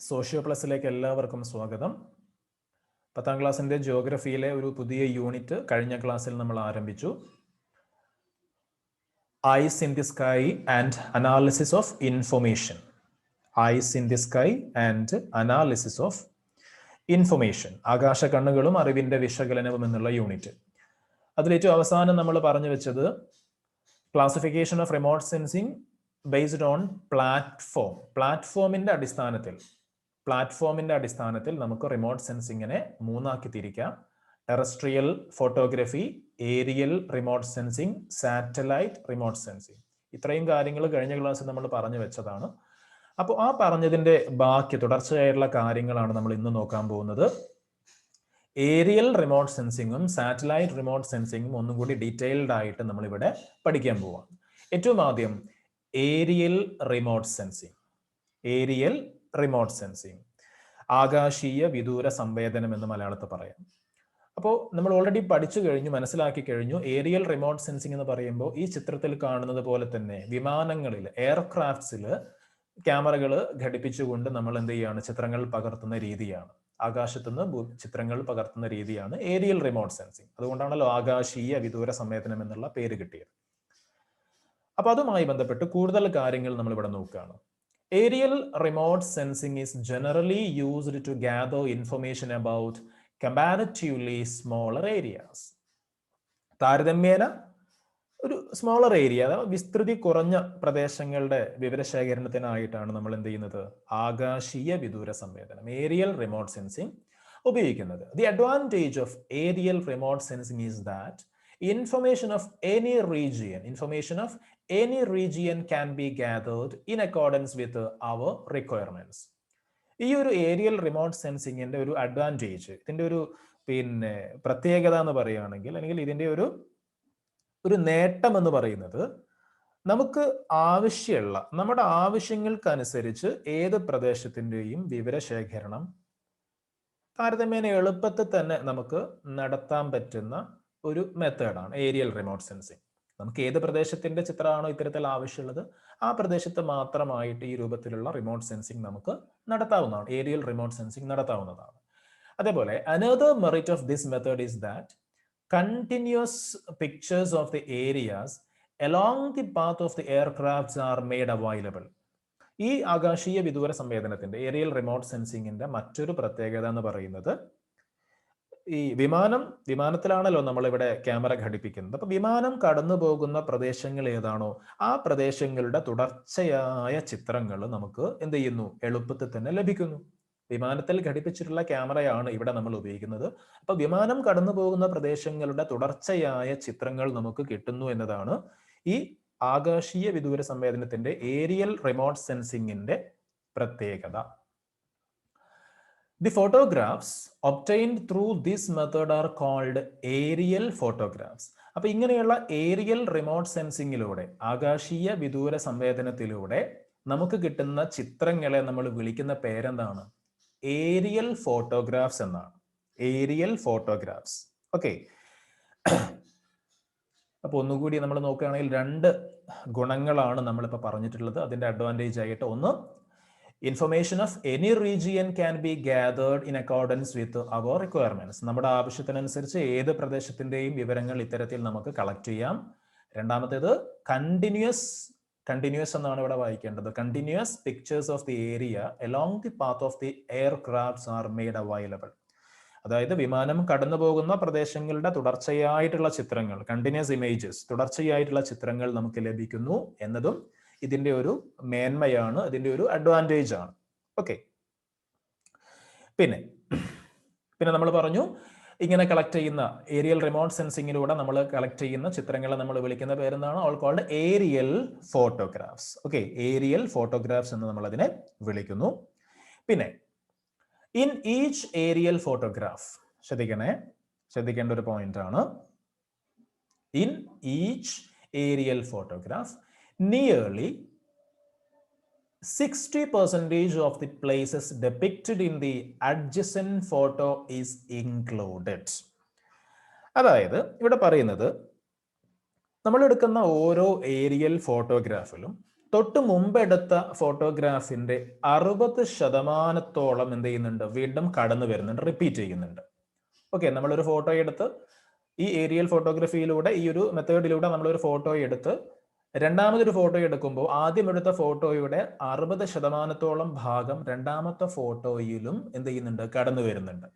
Socio പ്ലസിലേക്ക് എല്ലാവർക്കും സ്വാഗതം. പത്താം ക്ലാസ്സിന്റെ ജിയോഗ്രഫിയിലെ ഒരു പുതിയ യൂണിറ്റ് കഴിഞ്ഞ ക്ലാസ്സിൽ നമ്മൾ ആരംഭിച്ചു. Eyes in the sky and analysis of information eyes in the sky and analysis of information ആകാശ കണ്ണുകളും അറിവിന്റെ വിശകലനവും എന്നുള്ള യൂണിറ്റ് അതിലേറ്റവും അവസാനം നമ്മൾ പറഞ്ഞു വെച്ചത് classification of remote sensing based on platform പ്ലാറ്റ്ഫോമിന്റെ അടിസ്ഥാനത്തിൽ പ്ലാറ്റ്ഫോമിന്റെ അടിസ്ഥാനത്തിൽ നമുക്ക് റിമോട്ട് സെൻസിങ്ങിനെ മൂന്നാക്കി തിരിക്കാം. Terrestrial photography aerial remote sensing satellite remote sensing ഇത്രയും കാര്യങ്ങൾ കഴിഞ്ഞ ക്ലാസ്സിൽ നമ്മൾ പറഞ്ഞു വെച്ചതാണ്. അപ്പോൾ ആ പറഞ്ഞതിന്റെ ബാക്കി തുടർച്ചയായിട്ടുള്ള കാര്യങ്ങളാണ് നമ്മൾ ഇന്ന് നോക്കാൻ പോകുന്നത്. ഏരിയൽ റിമോട്ട് സെൻസിങ്ങും സാറ്റലൈറ്റ് റിമോട്ട് സെൻസിങ്ങും ഒന്നും കൂടി ഡീറ്റെയിൽഡ് ആയിട്ട് നമ്മൾ ഇവിടെ പഠിക്കാൻ പോവാം ഏറ്റവും ആദ്യം aerial remote sensing aerial remote sensing ആകാശീയ വിദൂര സംവേദനം എന്ന് മലയാളത്തിൽ പറയാം. അപ്പോൾ നമ്മൾ ഓൾറെഡി പഠിച്ചു കഴിഞ്ഞു മനസ്സിലാക്കി കഴിഞ്ഞു ഏരിയൽ റിമോട്ട് സെൻസിങ് എന്ന് പറയുമ്പോൾ ഈ ചിത്രത്തിൽ കാണുന്നത് പോലെ തന്നെ വിമാനങ്ങളിൽ എയർക്രാഫ്റ്റ്സിൽ ക്യാമറകൾ ഘടിപ്പിച്ചുകൊണ്ട് നമ്മൾ എന്ത് ചെയ്യാണ്? ചിത്രങ്ങൾ പകർത്തുന്ന രീതിയാണ്. ആകാശത്തുനിന്ന് ചിത്രങ്ങൾ പകർത്തുന്ന രീതിയാണ് ഏരിയൽ റിമോട്ട് സെൻസിങ് അതുകൊണ്ടാണല്ലോ ആകാശീയ വിദൂര സംവേദനം എന്നുള്ള പേര് കിട്ടിയത്. അപ്പൊ അതുമായി ബന്ധപ്പെട്ട് കൂടുതൽ കാര്യങ്ങൾ നമ്മൾ ഇവിടെ നോക്കുകയാണ്. Aerial remote sensing is generally used to gather information about comparatively smaller areas. താരതമ്യേന ഒരു സ്മോളർ ഏരിയ അതായത് വിസ്തൃതി കുറഞ്ഞ പ്രദേശങ്ങളുടെ വിവരശേഖരണത്തിനായിട്ടാണ് നമ്മൾ എന്ത് ചെയ്യുന്നത് ആകാശീയ വിദൂര സംവേദനം ഏരിയൽ റിമോട്ട് സെൻസിങ് ഉപയോഗിക്കുന്നത് the advantage of aerial remote sensing is that information of any region information of any region can be gathered in accordance with our requirements. ഈ ഒരു ഏരിയൽ റിമോട്ട് സെൻസിങ്ങിന്റെ ഒരു അഡ്വാന്റേജ് ഇതിന്റെ ഒരു പിന്നെ പ്രത്യേകത എന്ന് പറയുകയാണെങ്കിൽ അല്ലെങ്കിൽ ഇതിന്റെ ഒരു ഒരു നേട്ടം എന്ന് പറയുന്നത് നമുക്ക് ആവശ്യമുള്ള നമ്മുടെ ആവശ്യങ്ങൾക്കനുസരിച്ച് ഏത് പ്രദേശത്തിന്റെയും വിവരശേഖരണം താരതമ്യേന എളുപ്പത്തിൽ തന്നെ നമുക്ക് നടത്താൻ പറ്റുന്ന ഒരു മെത്തേഡാണ് ഏരിയൽ റിമോട്ട് സെൻസിങ് നമുക്ക് ഏത് പ്രദേശത്തിന്റെ ചിത്രമാണോ ഇത്തരത്തിൽ ആവശ്യമുള്ളത് ആ പ്രദേശത്ത് മാത്രമായിട്ട് ഈ രൂപത്തിലുള്ള റിമോട്ട് സെൻസിങ് നമുക്ക് നടത്താവുന്നതാണ് ഏരിയൽ റിമോട്ട് സെൻസിങ് നടത്താവുന്നതാണ്. അതേപോലെ another merit of this method is that continuous pictures of the areas along the path of the aircrafts are made available ഈ ആകാശീയ വിദൂര സംവേദനത്തിന്റെ ഏരിയൽ റിമോട്ട് സെൻസിങ്ങിന്റെ മറ്റൊരു പ്രത്യേകത എന്ന് പറയുന്നത് ഈ വിമാനം വിമാനത്തിലാണല്ലോ നമ്മൾ ഇവിടെ ക്യാമറ ഘടിപ്പിക്കുന്നത്. അപ്പൊ വിമാനം കടന്നു പോകുന്ന പ്രദേശങ്ങൾ ഏതാണോ ആ പ്രദേശങ്ങളുടെ തുടർച്ചയായ ചിത്രങ്ങൾ നമുക്ക് എന്ത് ചെയ്യുന്നു? എളുപ്പത്തിൽ തന്നെ ലഭിക്കുന്നു. വിമാനത്തിൽ ഘടിപ്പിച്ചിട്ടുള്ള ക്യാമറയാണ് ഇവിടെ നമ്മൾ ഉപയോഗിക്കുന്നത്. അപ്പൊ വിമാനം കടന്നു പോകുന്ന പ്രദേശങ്ങളുടെ തുടർച്ചയായ ചിത്രങ്ങൾ നമുക്ക് കിട്ടുന്നു എന്നതാണ് ഈ ആകാശീയ വിദൂര സംവേദനത്തിന്റെ ഏരിയൽ റിമോട്ട് സെൻസിങ്ങിന്റെ പ്രത്യേകത. The photographs obtained through this method are called aerial photographs. അപ്പൊ ഇങ്ങനെയുള്ള ഏരിയൽ റിമോട്ട് സെൻസിങ്ങിലൂടെ ആകാശീയ വിദൂര സംവേദനത്തിലൂടെ നമുക്ക് കിട്ടുന്ന ചിത്രങ്ങളെ നമ്മൾ വിളിക്കുന്ന പേരെന്താണ്? ഏരിയൽ ഫോട്ടോഗ്രാഫ്സ് എന്നാണ്. ഏരിയൽ ഫോട്ടോഗ്രാഫ്സ് ഓക്കെ അപ്പൊ ഒന്നുകൂടി നമ്മൾ നോക്കുകയാണെങ്കിൽ രണ്ട് ഗുണങ്ങളാണ് നമ്മളിപ്പോൾ പറഞ്ഞിട്ടുള്ളത്. അതിന്റെ അഡ്വാന്റേജ് ആയിട്ട് ഒന്ന് information of any region can be gathered in accordance with our requirements നമ്മുടെ ആവശ്യത്തിനനുസരിച്ച് ഏത് പ്രദേശത്തിന്റെയും വിവരങ്ങൾ ഇത്തരത്തിൽ നമുക്ക് കളക്ട് ചെയ്യാം. രണ്ടാമത്തേത് കണ്ടിന്യൂസ് കണ്ടിന്യൂസ് എന്നാണ് ഇവിടെ വായിക്കേണ്ടത്. Continuous pictures of the area along the path of the aircrafts are made available അതായത് വിമാനം കടന്നു പോകുന്ന പ്രദേശങ്ങളുടെ തുടർച്ചയായിട്ടുള്ള ചിത്രങ്ങൾ കണ്ടിന്യൂസ് ഇമേജസ് തുടർച്ചയായിട്ടുള്ള ചിത്രങ്ങൾ നമുക്ക് ലഭിക്കുന്നു എന്നതും ഇതിന്റെ ഒരു മേന്മയാണ് ഇതിന്റെ ഒരു അഡ്വാന്റേജ് ആണ്. ഓക്കെ പിന്നെ പിന്നെ നമ്മൾ പറഞ്ഞു ഇങ്ങനെ കളക്ട് ചെയ്യുന്ന ഏരിയൽ റിമോട്ട് സെൻസിങ്ങിലൂടെ നമ്മൾ കളക്ട് ചെയ്യുന്ന ചിത്രങ്ങളെ നമ്മൾ വിളിക്കുന്ന പേരെന്താണ്? All called aerial photographs okay aerial photographs എന്ന് നമ്മൾ അതിനെ വിളിക്കുന്നു. പിന്നെ ഇൻ ഈച്ച് ഏരിയൽ ഫോട്ടോഗ്രാഫ് ശ്രദ്ധിക്കണേ ശ്രദ്ധിക്കേണ്ട ഒരു പോയിന്റ് ആണ്. In each aerial photograph nearly 60 percentage of the places depicted in the adjacent photo is included. അതായത് ഇവിടെ പറയുന്നത് നമ്മൾ എടുക്കുന്ന ഓരോ ഏരിയൽ ഫോട്ടോഗ്രാഫിലും തൊട്ട് മുമ്പ് എടുത്ത ഫോട്ടോഗ്രാഫിന്റെ അറുപത് ശതമാനത്തോളം എന്ത് ചെയ്യുന്നുണ്ട്? വീണ്ടും കടന്നു വരുന്നുണ്ട് റിപ്പീറ്റ് ചെയ്യുന്നുണ്ട്. ഓക്കെ നമ്മളൊരു ഫോട്ടോ എടുത്ത് ഈ ഏരിയൽ ഫോട്ടോഗ്രാഫിയിലൂടെ ഈ ഒരു മെത്തേഡിലൂടെ നമ്മളൊരു ഫോട്ടോ എടുത്ത് രണ്ടാമതൊരു ഫോട്ടോ എടുക്കുമ്പോൾ ആദ്യം എടുത്ത ഫോട്ടോയുടെ അറുപത് ശതമാനത്തോളം ഭാഗം രണ്ടാമത്തെ ഫോട്ടോയിലും എന്ത് ചെയ്യുന്നുണ്ട്? കടന്നു വരുന്നുണ്ട്.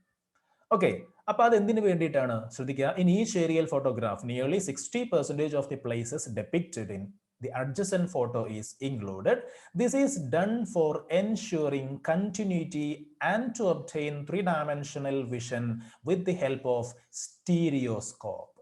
ഓക്കെ അപ്പൊ അത് എന്തിനു വേണ്ടിയിട്ടാണ്? ശ്രദ്ധിക്കുക. ഇൻ ഈ aerial photograph nearly sixty percentage of the places depicted in the adjacent photo is included This is done for ensuring continuity and to obtain three-dimensional vision with the help of stereoscope.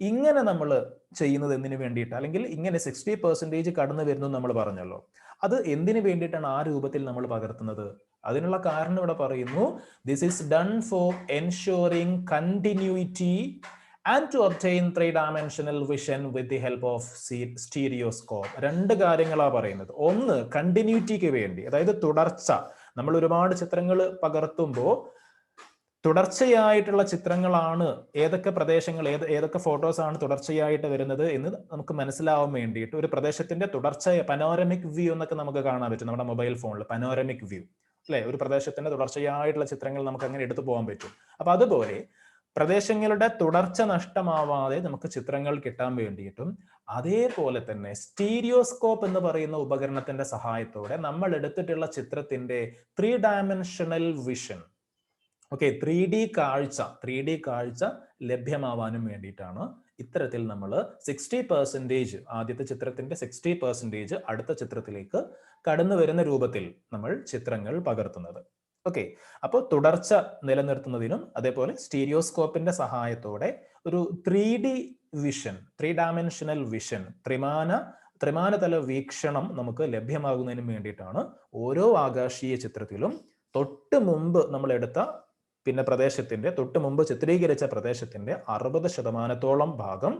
ഇങ്ങനെ നമ്മൾ ചെയ്യുന്നത് എന്തിനു വേണ്ടിയിട്ട്? അല്ലെങ്കിൽ ഇങ്ങനെ sixty percentage കടന്നു വരുന്നു നമ്മൾ പറഞ്ഞല്ലോ. അത് എന്തിനു വേണ്ടിയിട്ടാണ് ആ രൂപത്തിൽ നമ്മൾ പകർത്തുന്നത്? അതിനുള്ള കാരണം ഇവിടെ പറയുന്നു this is done for ensuring continuity and to obtain three dimensional vision with the help of stereoscope രണ്ട് കാര്യങ്ങളാണ് പറയുന്നത്. ഒന്ന് കണ്ടിന്യൂറ്റിക്ക് വേണ്ടി അതായത് തുടർച്ച. നമ്മൾ ഒരുപാട് ചിത്രങ്ങൾ പകർത്തുമ്പോൾ തുടർച്ചയായിട്ടുള്ള ചിത്രങ്ങളാണ് ഏതൊക്കെ പ്രദേശങ്ങൾ ഏത് ഏതൊക്കെ ഫോട്ടോസ് ആണ് തുടർച്ചയായിട്ട് വരുന്നത് എന്ന് നമുക്ക് മനസ്സിലാവാൻ വേണ്ടിയിട്ട് ഒരു പ്രദേശത്തിന്റെ തുടർച്ച പനോരമിക് വ്യൂ എന്നൊക്കെ നമുക്ക് കാണാൻ പറ്റും നമ്മുടെ മൊബൈൽ ഫോണിൽ പനോരമിക് വ്യൂ അല്ലെ? ഒരു പ്രദേശത്തിന്റെ തുടർച്ചയായിട്ടുള്ള ചിത്രങ്ങൾ നമുക്ക് അങ്ങനെ എടുത്തു പോകാൻ പറ്റും. അപ്പൊ അതുപോലെ പ്രദേശങ്ങളുടെ തുടർച്ച നഷ്ടമാവാതെ നമുക്ക് ചിത്രങ്ങൾ കിട്ടാൻ വേണ്ടിയിട്ടും അതേപോലെ തന്നെ സ്റ്റീരിയോസ്കോപ്പ് എന്ന് പറയുന്ന ഉപകരണത്തിന്റെ സഹായത്തോടെ നമ്മൾ എടുത്തിട്ടുള്ള ചിത്രത്തിന്റെ three dimensional vision okay three D കാഴ്ച ത്രീ ഡി കാഴ്ച ലഭ്യമാവാനും വേണ്ടിയിട്ടാണ് ഇത്തരത്തിൽ നമ്മൾ സിക്സ്റ്റി പെർസെന്റേജ് ആദ്യത്തെ ചിത്രത്തിന്റെ സിക്സ്റ്റി പെർസെന്റേജ് അടുത്ത ചിത്രത്തിലേക്ക് കടന്നു വരുന്ന രൂപത്തിൽ നമ്മൾ ചിത്രങ്ങൾ പകർത്തുന്നത്. ഓക്കെ അപ്പോൾ തുടർച്ച നിലനിർത്തുന്നതിനും അതേപോലെ സ്റ്റീരിയോസ്കോപ്പിന്റെ സഹായത്തോടെ ഒരു three D vision three dimensional vision ത്രിമാന ത്രിമാനതല വീക്ഷണം നമുക്ക് ലഭ്യമാകുന്നതിനും വേണ്ടിയിട്ടാണ് ഓരോ ആകാശീയ ചിത്രത്തിലും തൊട്ട് മുമ്പ് നമ്മൾ എടുത്ത പിന്നെ പ്രദേശത്തിന്റെ തൊട്ട് മുമ്പ് ചിത്രീകരിച്ച പ്രദേശത്തിന്റെ അറുപത് ശതമാനത്തോളം ഭാഗം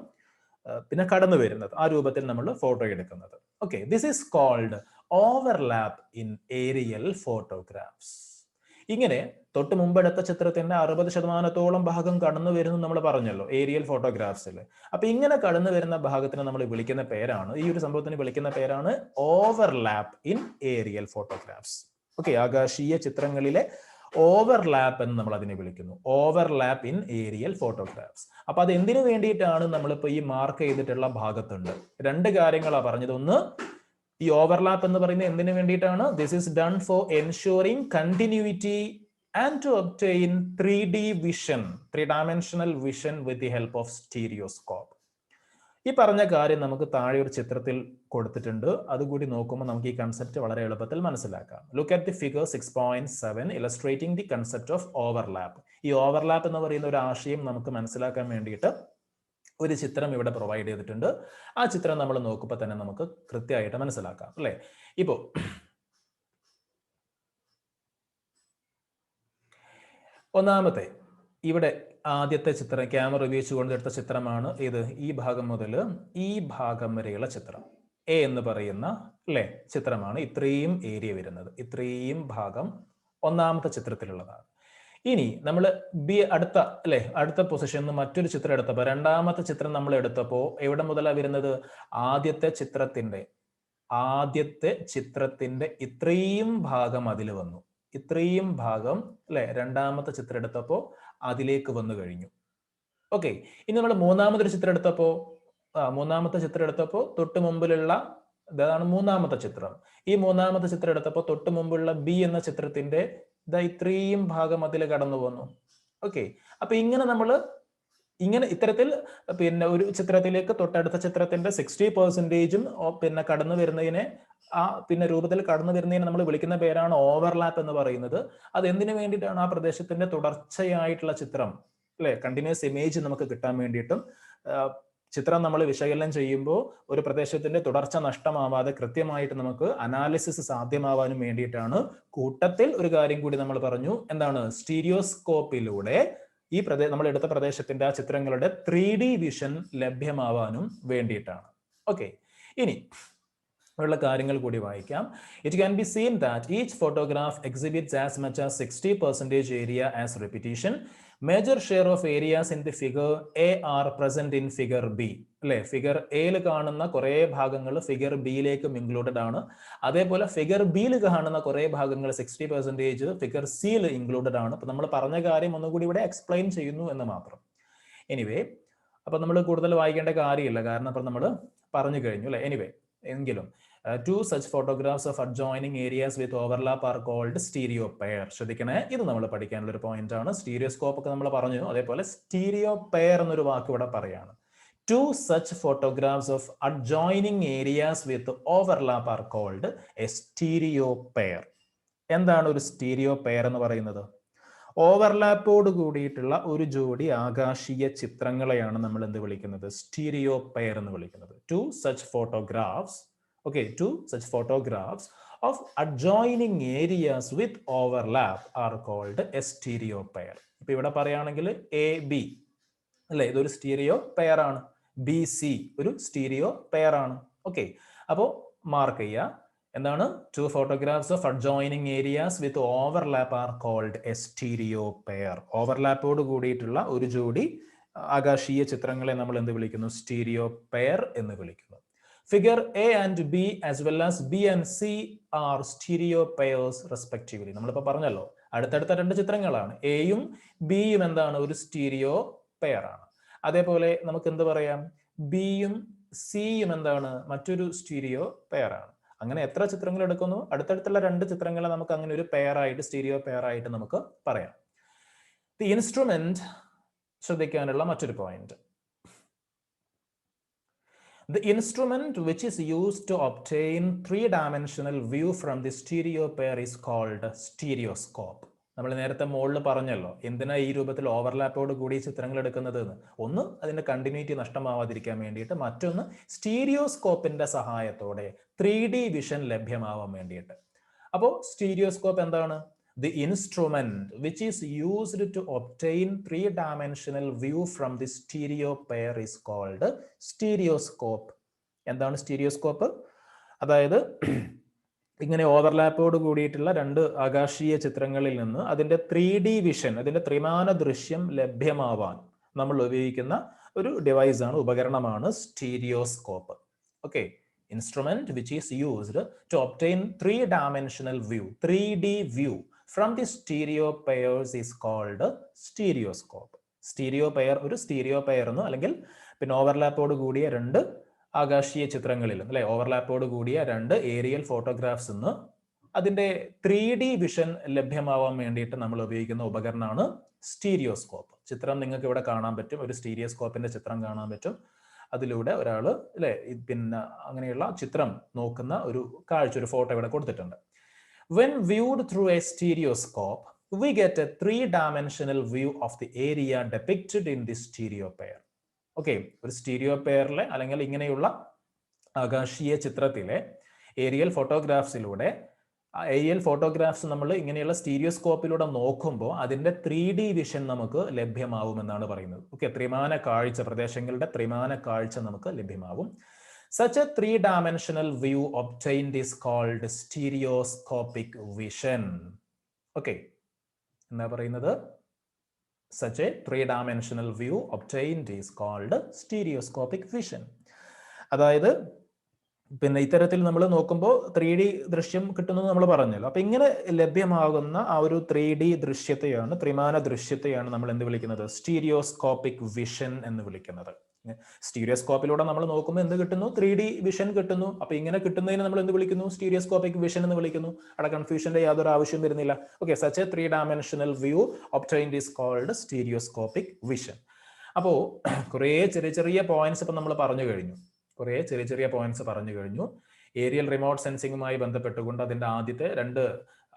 പിന്നെ കടന്നു വരുന്നത് ആ രൂപത്തിൽ നമ്മൾ ഫോട്ടോ എടുക്കുന്നത്. Okay this is called overlap in aerial photographs ഇങ്ങനെ തൊട്ട് മുമ്പെടുത്ത ചിത്രത്തിന്റെ അറുപത് ശതമാനത്തോളം ഭാഗം കടന്നു വരുന്നു നമ്മൾ പറഞ്ഞല്ലോ ഏരിയൽ ഫോട്ടോഗ്രാഫ്സിൽ അപ്പൊ ഇങ്ങനെ കടന്നു വരുന്ന ഭാഗത്തിന് നമ്മൾ വിളിക്കുന്ന പേരാണ് ഈ ഒരു സംഭവത്തിന് വിളിക്കുന്ന പേരാണ് overlap in aerial photographs okay ആകാശീയ ചിത്രങ്ങളിലെ ഓവർലാപ്പ് എന്ന് നമ്മൾ അതിനെ വിളിക്കുന്നു. ഓവർലാപ്പ് ഇൻ ഏരിയൽ ഫോട്ടോഗ്രാഫ്സ് അപ്പൊ അത് എന്തിനു വേണ്ടിയിട്ടാണ് നമ്മളിപ്പോ ഈ മാർക്ക് ചെയ്തിട്ടുള്ള ഭാഗത്തുണ്ട്? രണ്ട് കാര്യങ്ങളാണ് പറഞ്ഞത്. ഒന്ന് ഈ ഓവർലാപ്പ് എന്ന് പറയുന്നത് എന്തിനു വേണ്ടിയിട്ടാണ്? This is done for ensuring continuity and to obtain three D vision three dimensional vision with the help of stereoscope ഈ പറഞ്ഞ കാര്യം നമുക്ക് താഴെ ഒരു ചിത്രത്തിൽ കൊടുത്തിട്ടുണ്ട്. അതുകൂടി നോക്കുമ്പോൾ നമുക്ക് ഈ കൺസെപ്റ്റ് വളരെ എളുപ്പത്തിൽ മനസ്സിലാക്കാം. Look at the figure six point seven illustrating the concept of overlap ഈ ഓവർലാപ്പ് എന്ന് പറയുന്ന ഒരു ആശയം നമുക്ക് മനസ്സിലാക്കാൻ വേണ്ടിയിട്ട് ഒരു ചിത്രം ഇവിടെ പ്രൊവൈഡ് ചെയ്തിട്ടുണ്ട്. ആ ചിത്രം നമ്മൾ നോക്കുമ്പോൾ തന്നെ നമുക്ക് കൃത്യമായിട്ട് മനസ്സിലാക്കാം അല്ലേ? ഇപ്പോ ഒന്നാമത്തെ ഇവിടെ ആദ്യത്തെ ചിത്രം ക്യാമറ ഉപയോഗിച്ചുകൊണ്ട് എടുത്ത ചിത്രമാണ് ഇത്. ഈ ഭാഗം മുതൽ ഈ ഭാഗം വരെയുള്ള ചിത്രം. എ എന്ന് പറയുന്ന അല്ലേ ചിത്രമാണ് ഇത്രയും ഏരിയ വരുന്നത്. ഇത്രയും ഭാഗം ഒന്നാമത്തെ ചിത്രത്തിലുള്ളതാണ്. ഇനി നമ്മൾ ബി അടുത്ത അല്ലെ അടുത്ത പൊസിഷനിൽ മറ്റൊരു ചിത്രം എടുത്തപ്പോൾ രണ്ടാമത്തെ ചിത്രം നമ്മൾ എടുത്തപ്പോൾ എവിടെ മുതലാണ് വരുന്നത്? ആദ്യത്തെ ചിത്രത്തിന്റെ ആദ്യത്തെ ചിത്രത്തിന്റെ ഇത്രയും ഭാഗം അതിൽ വന്നു. ഇത്രയും ഭാഗം അല്ലെ രണ്ടാമത്തെ ചിത്രം എടുത്തപ്പോൾ അതിലേക്ക് വന്നു കഴിഞ്ഞു. ഓക്കെ ഇനി നമ്മൾ മൂന്നാമതൊരു ചിത്രം എടുത്തപ്പോ മൂന്നാമത്തെ ചിത്രം എടുത്തപ്പോ തൊട്ട് മുമ്പിലുള്ള ഇതാണ് മൂന്നാമത്തെ ചിത്രം. ഈ മൂന്നാമത്തെ ചിത്രം എടുത്തപ്പോൾ തൊട്ട് മുമ്പുള്ള ബി എന്ന ചിത്രത്തിന്റെ ഇതാ ഇത്രയും ഭാഗം അതിൽ കടന്നു വന്നു ഓക്കെ അപ്പൊ ഇങ്ങനെ നമ്മൾ ഇങ്ങനെ ഇത്തരത്തിൽ പിന്നെ ഒരു ചിത്രത്തിലേക്ക് തൊട്ടടുത്ത ചിത്രത്തിന്റെ സിക്സ്റ്റി പെർസെന്റേജും പിന്നെ കടന്നു വരുന്നതിനെ ആ പിന്നെ രൂപത്തിൽ കടന്നു വരുന്നതിനെ നമ്മൾ വിളിക്കുന്ന പേരാണ് ഓവർലാപ്പ് എന്ന് പറയുന്നത്. അത് എന്തിനു വേണ്ടിയിട്ടാണ് ആ പ്രദേശത്തിന്റെ തുടർച്ചയായിട്ടുള്ള ചിത്രം അല്ലെ? കണ്ടിന്യൂസ് ഇമേജ് നമുക്ക് കിട്ടാൻ വേണ്ടിയിട്ടും ചിത്രം നമ്മൾ വിശകലനം ചെയ്യുമ്പോൾ ഒരു പ്രദേശത്തിന്റെ തുടർച്ച നഷ്ടമാവാതെ കൃത്യമായിട്ട് നമുക്ക് അനാലിസിസ് സാധ്യമാവാനും വേണ്ടിയിട്ടാണ് കൂട്ടത്തിൽ ഒരു കാര്യം കൂടി നമ്മൾ പറഞ്ഞു. എന്താണ്? സ്റ്റീരിയോസ്കോപ്പിലൂടെ ഈ പ്രദേ നമ്മൾ എടുത്ത പ്രദേശത്തിന്റെ ആ ചിത്രങ്ങളുടെ ത്രീ ഡി വിഷൻ ലഭ്യമാവാനും വേണ്ടിയിട്ടാണ്. ഓക്കെ. ഇനി ഉള്ള കാര്യങ്ങൾ കൂടി വായിക്കാം. It can be seen that each photograph exhibits as much as sixty percentage area as repetition major share of areas in the figure A are present in figure B അല്ലെ? Figure എയിൽ കാണുന്ന കുറേ ഭാഗങ്ങൾ ഫിഗർ ബിയിലേക്കും ഇൻക്ലൂഡഡ് ആണ്. അതേപോലെ figure ബിയിൽ കാണുന്ന കുറേ ഭാഗങ്ങൾ സിക്സ്റ്റി പെർസെന്റേജ് ഫിഗർ സിയിൽ ഇൻക്ലൂഡഡ് ആണ്. അപ്പൊ നമ്മൾ പറഞ്ഞ കാര്യം ഒന്നുകൂടി ഇവിടെ എക്സ്പ്ലെയിൻ ചെയ്യുന്നു എന്ന് മാത്രം. എനിവേ അപ്പൊ നമ്മൾ കൂടുതൽ വായിക്കേണ്ട കാര്യമില്ല. കാരണം അപ്പൊ നമ്മൾ പറഞ്ഞു കഴിഞ്ഞു അല്ലെ? എനിവേ എങ്കിലും two such photographs of adjoining areas with overlap are called stereo pair ശ്രദ്ധിക്കണേ. ഇത് നമ്മൾ പഠിക്കാനുള്ള ഒരു പോയിന്റ് ആണ്. സ്റ്റീരിയോസ്കോപ്പ് ഒക്കെ നമ്മൾ പറഞ്ഞു. അതേപോലെ സ്റ്റീരിയോ പെയർ എന്നൊരു വാക്ക് ഇവിടെ പറയാണ്. Two such photographs of adjoining areas with overlap are called a stereo pair എന്താണ് ഒരു സ്റ്റീരിയോ പെയർ എന്ന് പറയുന്നത്? ഓവർലാപ്പോട് കൂടിയിട്ടുള്ള ഒരു ജോഡി ആകാശീയ ചിത്രങ്ങളെയാണ് നമ്മൾ എന്ത് വിളിക്കുന്നത്? സ്റ്റീരിയോ പെയർ എന്ന് വിളിക്കുന്നത്. Two such photographs okay two such photographs of adjoining areas with overlap are called a stereo pair ഇപ്പൊ ഇവിടെ പറയുകയാണെങ്കിൽ എ ബി അല്ലെ? ഇതൊരു സ്റ്റീരിയോ പെയർ ആണ്. ബി സി ഒരു സ്റ്റീരിയോ പെയർ ആണ്. ഓക്കെ അപ്പോൾ മാർക്ക് ചെയ്യുക എന്താണ്? Two photographs of adjoining areas with overlap are called a stereo pair ഓവർലാപ്പോട് കൂടിയിട്ടുള്ള ഒരു ജോഡി ആകാശീയ ചിത്രങ്ങളെ നമ്മൾ എന്ത് വിളിക്കുന്നു? സ്റ്റീരിയോ പെയർ എന്ന് വിളിക്കുന്നു. Figure A and B as well as B and C are stereo pairs respectively നമ്മളിപ്പോൾ പറഞ്ഞല്ലോ അടുത്തടുത്ത രണ്ട് ചിത്രങ്ങളാണ്. എയും ബിയും എന്താണ്? ഒരു സ്റ്റീരിയോ പെയർ ആണ്. അതേപോലെ നമുക്ക് എന്ത് പറയാം? ബിയും സിയും എന്താണ്? മറ്റൊരു സ്റ്റീരിയോ പെയർ ആണ്. അങ്ങനെ എത്ര ചിത്രങ്ങൾ എടുക്കുന്നു? അടുത്തടുത്തുള്ള രണ്ട് ചിത്രങ്ങളെ നമുക്ക് അങ്ങനെ ഒരു പെയർ ആയിട്ട് സ്റ്റീരിയോ പെയർ ആയിട്ട് നമുക്ക് പറയാം. ദി ഇൻസ്ട്രുമെന്റ് ശ്രദ്ധിക്കാനുള്ള മറ്റൊരു point The instrument which is used to obtain three-dimensional view from the stereo pair is called stereoscope. നമ്മൾ നേരത്തെ മുകളിൽ പറഞ്ഞല്ലോ എന്തിനാ ഈ രൂപത്തിൽ ഓവർലാപ്പോട് കൂടി ചിത്രങ്ങൾ എടുക്കുന്നത് എന്ന് ഒന്ന് അതിന്റെ കണ്ടിന്യൂറ്റി നഷ്ടമാവാതിരിക്കാൻ വേണ്ടിയിട്ട് മറ്റൊന്ന് സ്റ്റീരിയോസ്കോപ്പിന്റെ സഹായത്തോടെ ത്രീ ഡി വിഷൻ ലഭ്യമാവാൻ വേണ്ടിയിട്ട്. അപ്പോൾ സ്റ്റീരിയോസ്കോപ്പ് എന്താണ്? The instrument which is used to obtain three-dimensional view from the stereo pair is called stereoscope. എന്താണ് സ്റ്റീരിയോസ്കോപ്പ് അതായത് ഇങ്ങനെ ഓവർലാപ്പോട് കൂടിയിട്ടുള്ള രണ്ട് ആകാശീയ ചിത്രങ്ങളിൽ നിന്ന് അതിന്റെ ത്രീ ഡി വിഷൻ അതിന്റെ ത്രിമാന ദൃശ്യം ലഭ്യമാവാൻ നമ്മൾ ഉപയോഗിക്കുന്ന ഒരു ഡിവൈസാണ് ഉപകരണമാണ് stereoscope okay instrument which is used to obtain three dimensional view three D view from the stereo pairs is called stereoscope stereo pair ഒരു സ്റ്റീരിയോ പെയർ എന്നോ അല്ലെങ്കിൽ പിന്നെ ഓവർലാപ്പോട് കൂടിയ രണ്ട് ആകാശീയ ചിത്രങ്ങളിലും അല്ലെ? ഓവർലാപ്പോട് കൂടിയ രണ്ട് ഏരിയൽ ഫോട്ടോഗ്രാഫ്സ് എന്ന് അതിന്റെ ത്രീ ഡി വിഷൻ ലഭ്യമാവാൻ വേണ്ടിയിട്ട് നമ്മൾ ഉപയോഗിക്കുന്ന ഉപകരണമാണ് സ്റ്റീരിയോസ്കോപ്പ് ചിത്രം നിങ്ങൾക്ക് ഇവിടെ കാണാൻ പറ്റും. ഒരു സ്റ്റീരിയോസ്കോപ്പിന്റെ ചിത്രം കാണാൻ പറ്റും. അതിലൂടെ ഒരാൾ അല്ലെ? പിന്നെ അങ്ങനെയുള്ള ചിത്രം നോക്കുന്ന ഒരു കാഴ്ച ഒരു ഫോട്ടോ ഇവിടെ കൊടുത്തിട്ടുണ്ട്. When viewed through a stereoscope, we get a three-dimensional view of the area depicted in the stereo pair. Okay ഒരു സ്റ്റീരിയോ പെയറിലെ അല്ലെങ്കിൽ ഇങ്ങനെയുള്ള ആകാശീയ ചിത്രത്തിലെ ഏരിയൽ ഫോട്ടോഗ്രാഫ്സിലൂടെ ഏരിയൽ ഫോട്ടോഗ്രാഫ്സ് നമ്മൾ ഇങ്ങനെയുള്ള സ്റ്റീരിയോസ്കോപ്പിലൂടെ നോക്കുമ്പോൾ അതിന്റെ ത്രീ ഡി വിഷൻ നമുക്ക് ലഭ്യമാവുമെന്നാണ് പറയുന്നത് ഓക്കെ ത്രിമാന കാഴ്ച പ്രദേശങ്ങളുടെ ത്രിമാന കാഴ്ച നമുക്ക് ലഭ്യമാവും Such a three-dimensional view obtained is called stereoscopic vision. Okay. എന്താ പറയുന്നത് such a three-dimensional view obtained is called stereoscopic vision. അതായത് പിന്നെ ഇത്തരത്തിൽ നമ്മൾ നോക്കുമ്പോൾ ത്രീ ഡി ദൃശ്യം കിട്ടുന്നു നമ്മൾ പറഞ്ഞല്ലോ അപ്പൊ ഇങ്ങനെ ലഭ്യമാകുന്ന ആ ഒരു ത്രീ ഡി ദൃശ്യത്തെയാണ് ത്രിമാന ദൃശ്യത്തെയാണ് നമ്മൾ എന്ത് വിളിക്കുന്നത് സ്റ്റീരിയോസ്കോപ്പിക് വിഷൻ എന്ന് വിളിക്കുന്നത് സ്റ്റീരിയോസ്കോപ്പിലൂടെ നമ്മൾ നോക്കുമ്പോൾ എന്ത് കിട്ടുന്നു? ത്രീ ഡി വിഷൻ കിട്ടുന്നു. അപ്പൊ ഇങ്ങനെ കിട്ടുന്നതിന് നമ്മൾ എന്ത് വിളിക്കുന്നു? സ്റ്റീരിയോസ്കോപ്പിക് വിഷൻ എന്ന് വിളിക്കുന്നു. അവിടെ കൺഫ്യൂഷന്റെ യാതൊരു ആവശ്യം വരുന്നില്ല. Okay such a three dimensional view obtained is called stereoscopic vision. അപ്പോ കുറേ ചെറിയ ചെറിയ പോയിന്റ്സ് ഇപ്പൊ നമ്മൾ പറഞ്ഞു കഴിഞ്ഞു. കുറേ ചെറിയ ചെറിയ പോയിന്റ്സ് പറഞ്ഞു കഴിഞ്ഞു. ഏരിയൽ റിമോട്ട് സെൻസിങ്ങുമായി ബന്ധപ്പെട്ടുകൊണ്ട് അതിന്റെ ആദ്യത്തെ രണ്ട്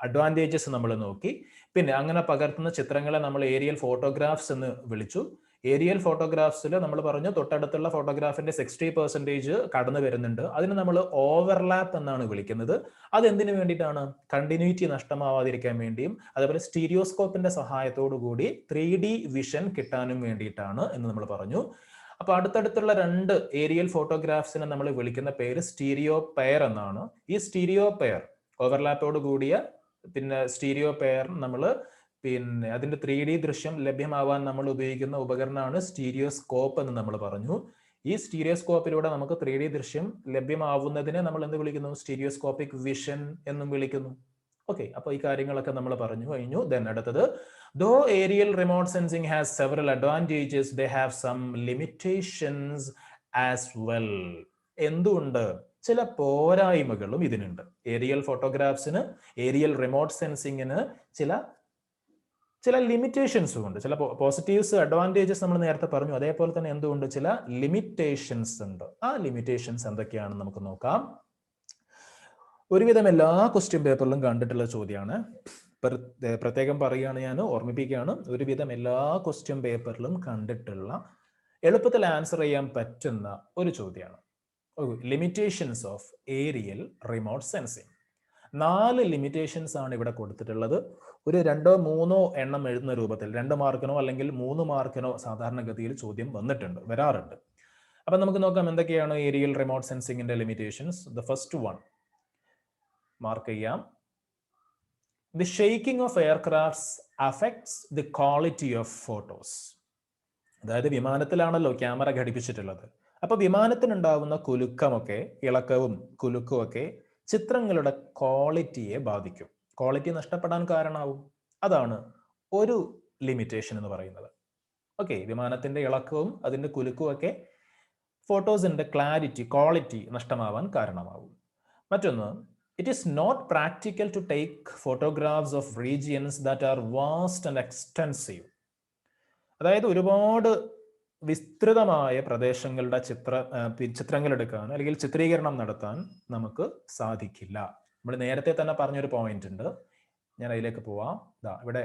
അഡ്വാന്റേജസ് നമ്മൾ നോക്കി. പിന്നെ അങ്ങനെ പകർത്തുന്ന ചിത്രങ്ങളെ നമ്മൾ ഏരിയൽ ഫോട്ടോഗ്രാഫ്സ് എന്ന് വിളിച്ചു. ഏരിയൽ ഫോട്ടോഗ്രാഫ്സിൽ നമ്മൾ പറഞ്ഞു തൊട്ടടുത്തുള്ള ഫോട്ടോഗ്രാഫിന്റെ സിക്സ്റ്റി പെർസെന്റേജ് കടന്നു വരുന്നുണ്ട്. അതിന് നമ്മൾ ഓവർലാപ്പ് എന്നാണ് വിളിക്കുന്നത്. അത് എന്തിനു വേണ്ടിയിട്ടാണ്? കണ്ടിന്യൂറ്റി നഷ്ടമാവാതിരിക്കാൻ വേണ്ടിയും അതേപോലെ സ്റ്റീരിയോസ്കോപ്പിന്റെ സഹായത്തോടു കൂടി ത്രീ ഡി വിഷൻ കിട്ടാനും വേണ്ടിയിട്ടാണ് എന്ന് നമ്മൾ പറഞ്ഞു. അപ്പൊ അടുത്തടുത്തുള്ള രണ്ട് ഏരിയൽ ഫോട്ടോഗ്രാഫ്സിനെ നമ്മൾ വിളിക്കുന്ന പേര് സ്റ്റീരിയോ പെയർ എന്നാണ്. ഈ സ്റ്റീരിയോ പെയർ ഓവർലാപ്പോട് കൂടിയ പിന്നെ സ്റ്റീരിയോ പെയർ നമ്മൾ പിന്നെ അതിന്റെ ത്രീ ഡി ദൃശ്യം ലഭ്യമാവാൻ നമ്മൾ ഉപയോഗിക്കുന്ന ഉപകരണമാണ് സ്റ്റീരിയോസ്കോപ്പ് എന്ന് നമ്മൾ പറഞ്ഞു. ഈ സ്റ്റീരിയോസ്കോപ്പിലൂടെ നമുക്ക് ത്രീ ഡി ദൃശ്യം ലഭ്യമാവുന്നതിനെ നമ്മൾ എന്ത് വിളിക്കുന്നു? സ്റ്റീരിയോസ്കോപ്പിക് വിഷൻ എന്നും വിളിക്കുന്നു. ഓക്കെ അപ്പൊ ഈ കാര്യങ്ങളൊക്കെ നമ്മൾ പറഞ്ഞു കഴിഞ്ഞു. ദെൻ അടുത്തത് though aerial remote sensing has several advantages they have some limitations as well എന്തുകൊണ്ട് ചില പോരായ്മകളും ഇതിനുണ്ട്. ഏരിയൽ ഫോട്ടോഗ്രാഫ്സിന് ഏരിയൽ റിമോട്ട് സെൻസിങ്ങിന് ചില ചില ലിമിറ്റേഷൻസും ഉണ്ട്. ചില പോസിറ്റീവ്സ് അഡ്വാന്റേജസ് നമ്മൾ നേരത്തെ പറഞ്ഞു. അതേപോലെ തന്നെ എന്തുകൊണ്ട് ചില ലിമിറ്റേഷൻസ് ഉണ്ട്. ആ ലിമിറ്റേഷൻസ് എന്തൊക്കെയാണെന്ന് നമുക്ക് നോക്കാം. ഒരുവിധം എല്ലാ ക്വസ്റ്റ്യൻ പേപ്പറിലും കണ്ടിട്ടുള്ള ചോദ്യമാണ് പ്രത്യേകം പറയുകയാണ് ഞാൻ ഓർമ്മിപ്പിക്കുകയാണ്. ഒരുവിധം എല്ലാ ക്വസ്റ്റ്യൻ പേപ്പറിലും കണ്ടിട്ടുള്ള എളുപ്പത്തിൽ ആൻസർ ചെയ്യാൻ പറ്റുന്ന ഒരു ചോദ്യമാണ്. Limitations of aerial remote sensing നാല് ലിമിറ്റേഷൻസ് ആണ് ഇവിടെ കൊടുത്തിട്ടുള്ളത്. ഒരു രണ്ടോ മൂന്നോ എണ്ണം എഴുതുന്ന രൂപത്തിൽ രണ്ട് മാർക്കിനോ അല്ലെങ്കിൽ മൂന്ന് മാർക്കിനോ സാധാരണഗതിയിൽ ചോദ്യം വന്നിട്ടുണ്ട് വരാറുണ്ട്. അപ്പൊ നമുക്ക് നോക്കാം എന്തൊക്കെയാണ് aerial remote സെൻസിങ്ങിന്റെ limitations the first one mark ചെയ്യാം. The shaking of aircrafts affects the quality of photos അതായത് വിമാനത്തിലാണല്ലോ ക്യാമറ ഘടിപ്പിച്ചിട്ടുള്ളത്. അപ്പൊ വിമാനത്തിനുണ്ടാവുന്ന കുലുക്കമൊക്കെ ഇളക്കവും കുലുക്കുമൊക്കെ ചിത്രങ്ങളുടെ ക്വാളിറ്റിയെ ബാധിക്കും. ക്വാളിറ്റി നഷ്ടപ്പെടാൻ കാരണമാവും. അതാണ് ഒരു ലിമിറ്റേഷൻ എന്ന് പറയുന്നത്. ഓക്കെ വിമാനത്തിന്റെ ഇളക്കവും അതിന്റെ കുലുക്കും ഒക്കെ ഫോട്ടോസിന്റെ ക്ലാരിറ്റി ക്വാളിറ്റി നഷ്ടമാവാൻ കാരണമാവും. മറ്റൊന്ന് it is not practical to take photographs of regions that are vast and extensive അതായത് ഒരുപാട് വിസ്തൃതമായ പ്രദേശങ്ങളുടെ ചിത്ര ചിത്രങ്ങൾ എടുക്കാൻ അല്ലെങ്കിൽ ചിത്രീകരണം നടത്താൻ നമുക്ക് സാധിക്കില്ല. നമ്മൾ നേരത്തെ തന്നെ പറഞ്ഞൊരു പോയിന്റ് ഉണ്ട്. ഞാൻ അതിലേക്ക് പോവാം. ഇതാ ഇവിടെ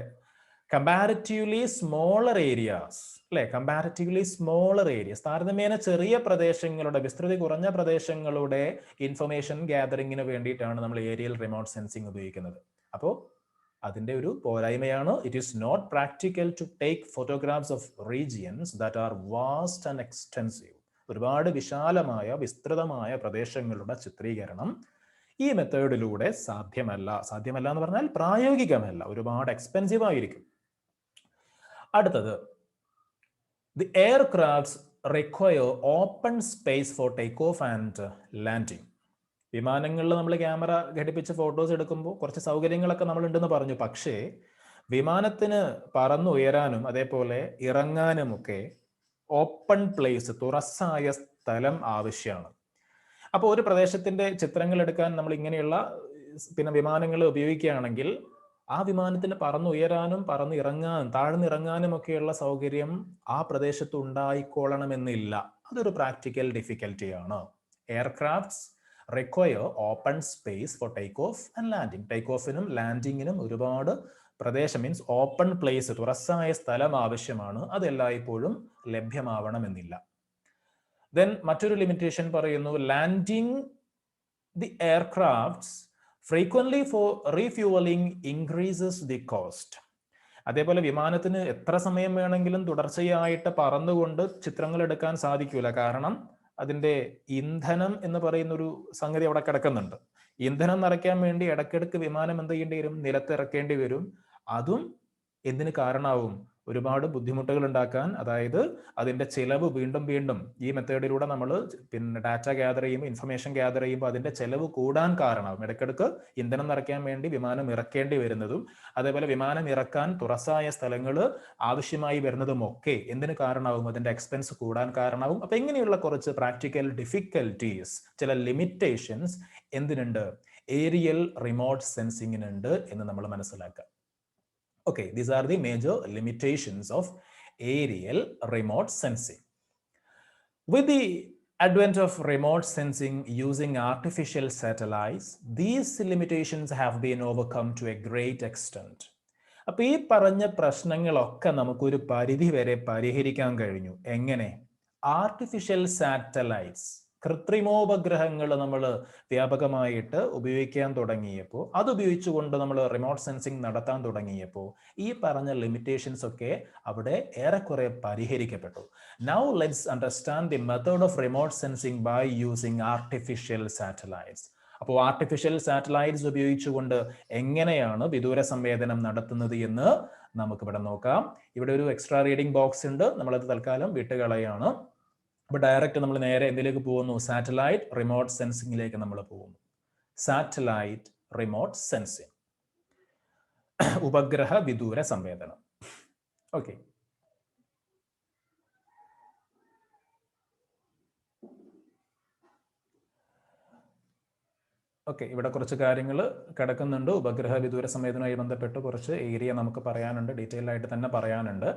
കമ്പാരിറ്റീവ്ലി സ്മോളർ ഏരിയാസ് അല്ലെ? കമ്പാരിറ്റീവ്ലി സ്മോളർ ഏരിയാസ് താരതമ്യേന ചെറിയ പ്രദേശങ്ങളുടെ വിസ്തൃതി കുറഞ്ഞ പ്രദേശങ്ങളുടെ ഇൻഫർമേഷൻ ഗ്യാതറിങ്ങിന് വേണ്ടിയിട്ടാണ് നമ്മൾ ഏരിയൽ റിമോട്ട് സെൻസിങ് ഉപയോഗിക്കുന്നത്. അപ്പോൾ അതിന്റെ ഒരു പോരായ്മയാണ്. It is not practical to take photographs of regions that are vast and extensive ഒരുപാട് വിശാലമായ വിസ്തൃതമായ പ്രദേശങ്ങളുടെ ചിത്രീകരണം ഈ മെത്തേഡിലൂടെ സാധ്യമല്ല. സാധ്യമല്ല എന്ന് പറഞ്ഞാൽ പ്രായോഗികമല്ല. ഒരുപാട് എക്സ്പെൻസീവ് ആയിരിക്കും. അടുത്തത് the aircrafts require open space for take off and landing വിമാനങ്ങളിൽ നമ്മൾ ക്യാമറ ഘടിപ്പിച്ച് ഫോട്ടോസ് എടുക്കുമ്പോൾ കുറച്ച് സൗകര്യങ്ങളൊക്കെ നമ്മൾ ഉണ്ടെന്ന് പറഞ്ഞു. പക്ഷേ വിമാനത്തിന് പറന്നുയരാനും അതേപോലെ ഇറങ്ങാനും ഒക്കെ ഓപ്പൺ പ്ലേസ് തുറസ്സായ സ്ഥലം ആവശ്യമാണ്. അപ്പോൾ ഒരു പ്രദേശത്തിന്റെ ചിത്രങ്ങൾ എടുക്കാൻ നമ്മൾ ഇങ്ങനെയുള്ള പിന്നെ വിമാനങ്ങൾ ഉപയോഗിക്കുകയാണെങ്കിൽ ആ വിമാനത്തിന് പറന്നുയരാനും പറന്നിറങ്ങാനും താഴ്ന്നിറങ്ങാനും ഒക്കെയുള്ള സൗകര്യം ആ പ്രദേശത്ത് ഉണ്ടായിക്കൊള്ളണമെന്നില്ല അതൊരു practical ഡിഫിക്കൽറ്റിയാണ് aircrafts require open space for take off and landing take ഓഫിനും ലാൻഡിങ്ങിനും ഒരുപാട് പ്രദേശം മീൻസ് ഓപ്പൺ പ്ലേസ് തുറസ്സായ സ്ഥലം ആവശ്യമാണ്. അത് എല്ലായ്പ്പോഴും ലഭ്യമാവണമെന്നില്ല. ദെൻ മറ്റൊരു ലിമിറ്റേഷൻ പറയുന്നു landing the aircrafts frequently for refuelling increases the cost അതേപോലെ വിമാനത്തിന് എത്ര സമയം വേണമെങ്കിലും തുടർച്ചയായിട്ട് പറന്നുകൊണ്ട് ചിത്രങ്ങൾ എടുക്കാൻ സാധിക്കൂല. കാരണം അതിന്റെ ഇന്ധനം എന്ന് പറയുന്ന ഒരു സംഗതി അവിടെ കിടക്കുന്നുണ്ട്. ഇന്ധനം നിറയ്ക്കാൻ വേണ്ടി ഇടയ്ക്കിടയ്ക്ക് വിമാനം എന്ത് ചെയ്യേണ്ടി വരും? നിലത്തിറക്കേണ്ടി വരും. അതും എന്തിന് കാരണമാവും? ഒരുപാട് ബുദ്ധിമുട്ടുകൾ ഉണ്ടാക്കാൻ അതായത് അതിന്റെ ചിലവ് വീണ്ടും വീണ്ടും ഈ മെത്തേഡിലൂടെ നമ്മൾ പിന്നെ ഡാറ്റ ഗ്യാദർ ചെയ്യുമ്പോൾ ഇൻഫർമേഷൻ ഗ്യാദർ ചെയ്യുമ്പോൾ അതിന്റെ ചിലവ് കൂടാൻ കാരണമാകും ഇടയ്ക്കിടക്ക് ഇന്ധനം നിറയ്ക്കാൻ വേണ്ടി വിമാനം ഇറക്കേണ്ടി വരുന്നതും അതേപോലെ വിമാനം ഇറക്കാൻ തുറസായ സ്ഥലങ്ങൾ ആവശ്യമായി വരുന്നതും ഒക്കെ എന്തിന് കാരണമാകും അതിന്റെ എക്സ്പെൻസ് കൂടാൻ കാരണമാകും അപ്പൊ ഇങ്ങനെയുള്ള കുറച്ച് പ്രാക്ടിക്കൽ ഡിഫിക്കൽറ്റീസ് ചില ലിമിറ്റേഷൻസ് എന്തിനുണ്ട്? ഏരിയൽ റിമോട്ട് സെൻസിങ്ങിനുണ്ട് എന്ന് നമ്മൾ മനസ്സിലാക്കുക. Okay, these are the major limitations of aerial remote sensing. With the advent of remote sensing using artificial satellites, these limitations have been overcome to a great extent. അപ്പൊ ഈ പറഞ്ഞ പ്രശ്നങ്ങളൊക്കെ നമുക്കൊരു പരിധി വരെ പരിഹരിക്കാൻ കഴിഞ്ഞു എങ്ങനെ ആർട്ടിഫിഷ്യൽ സാറ്റലൈറ്റ്സ് കൃത്രിമോപഗ്രഹങ്ങൾ നമ്മൾ വ്യാപകമായിട്ട് ഉപയോഗിക്കാൻ തുടങ്ങിയപ്പോൾ അത് ഉപയോഗിച്ചുകൊണ്ട് നമ്മൾ റിമോട്ട് സെൻസിങ് നടത്താൻ തുടങ്ങിയപ്പോൾ ഈ പറഞ്ഞ ലിമിറ്റേഷൻസ് ഒക്കെ അവിടെ ഏറെക്കുറെ പരിഹരിക്കപ്പെട്ടു. Now let's understand the method of remote sensing by using artificial satellites അപ്പോൾ ആർട്ടിഫിഷ്യൽ സാറ്റലൈറ്റ്സ് ഉപയോഗിച്ചുകൊണ്ട് എങ്ങനെയാണ് വിദൂര സംവേദനം നടത്തുന്നത് എന്ന് നമുക്കിവിടെ നോക്കാം. ഇവിടെ ഒരു എക്സ്ട്രാ റീഡിംഗ് ബോക്സ് ഉണ്ട്. നമ്മളത് തൽക്കാലം വിട്ടുകളയാണ്. അപ്പോൾ ഡയറക്റ്റ് നമ്മൾ നേരെ എന്തിലേക്ക് പോകുന്നു? സാറ്റലൈറ്റ് റിമോട്ട് സെൻസിങ്ങിലേക്ക് നമ്മൾ പോകുന്നു. സാറ്റലൈറ്റ് റിമോട്ട് സെൻസിങ് ഉപഗ്രഹ വിദൂര സംവേദനം. ഓക്കെ ഓക്കെ ഇവിടെ കുറച്ച് കാര്യങ്ങൾ കിടക്കുന്നുണ്ട്. ഉപഗ്രഹ വിദൂര സംവേദനവുമായി ബന്ധപ്പെട്ട് കുറച്ച് ഏരിയ നമുക്ക് പറയാനുണ്ട്. ഡീറ്റെയിൽ ആയിട്ട് തന്നെ പറയാനുണ്ട്.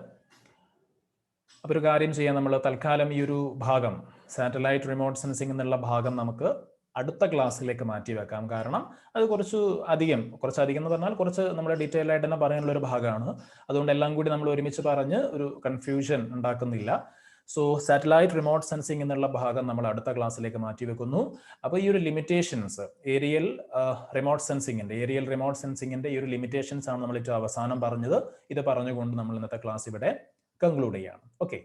അപ്പോൾ ഒരു കാര്യം ചെയ്യാം. നമ്മൾ തൽക്കാലം ഈ ഒരു ഭാഗം സാറ്റലൈറ്റ് റിമോട്ട് സെൻസിങ് എന്നുള്ള ഭാഗം നമുക്ക് അടുത്ത ക്ലാസ്സിലേക്ക് മാറ്റി വെക്കാം. കാരണം അത് കുറച്ച് അധികം കുറച്ച് അധികം എന്ന് പറഞ്ഞാൽ കുറച്ച് നമ്മൾ ഡീറ്റെയിൽ ആയിട്ട് തന്നെ പറയാനുള്ള ഒരു ഭാഗമാണ്. അതുകൊണ്ട് എല്ലാം കൂടി നമ്മൾ ഒരുമിച്ച് പറഞ്ഞ് ഒരു കൺഫ്യൂഷൻ ഉണ്ടാക്കുന്നില്ല. സോ സാറ്റലൈറ്റ് റിമോട്ട് സെൻസിങ് എന്നുള്ള ഭാഗം നമ്മൾ അടുത്ത ക്ലാസ്സിലേക്ക് മാറ്റി വെക്കുന്നു. അപ്പോൾ ഈ ഒരു ലിമിറ്റേഷൻസ് ഏരിയൽ റിമോട്ട് സെൻസിങ്ങിന്റെ ഏരിയൽ റിമോട്ട് സെൻസിങ്ങിന്റെ ഈ ഒരു ലിമിറ്റേഷൻസ് ആണ് നമ്മൾ ഏറ്റവും അവസാനം പറഞ്ഞത്. ഇത് പറഞ്ഞുകൊണ്ട് നമ്മൾ ഇന്നത്തെ ക്ലാസ് ഇവിടെ കൺക്ലൂഡ് ചെയ്യാണ്. ഓക്കെ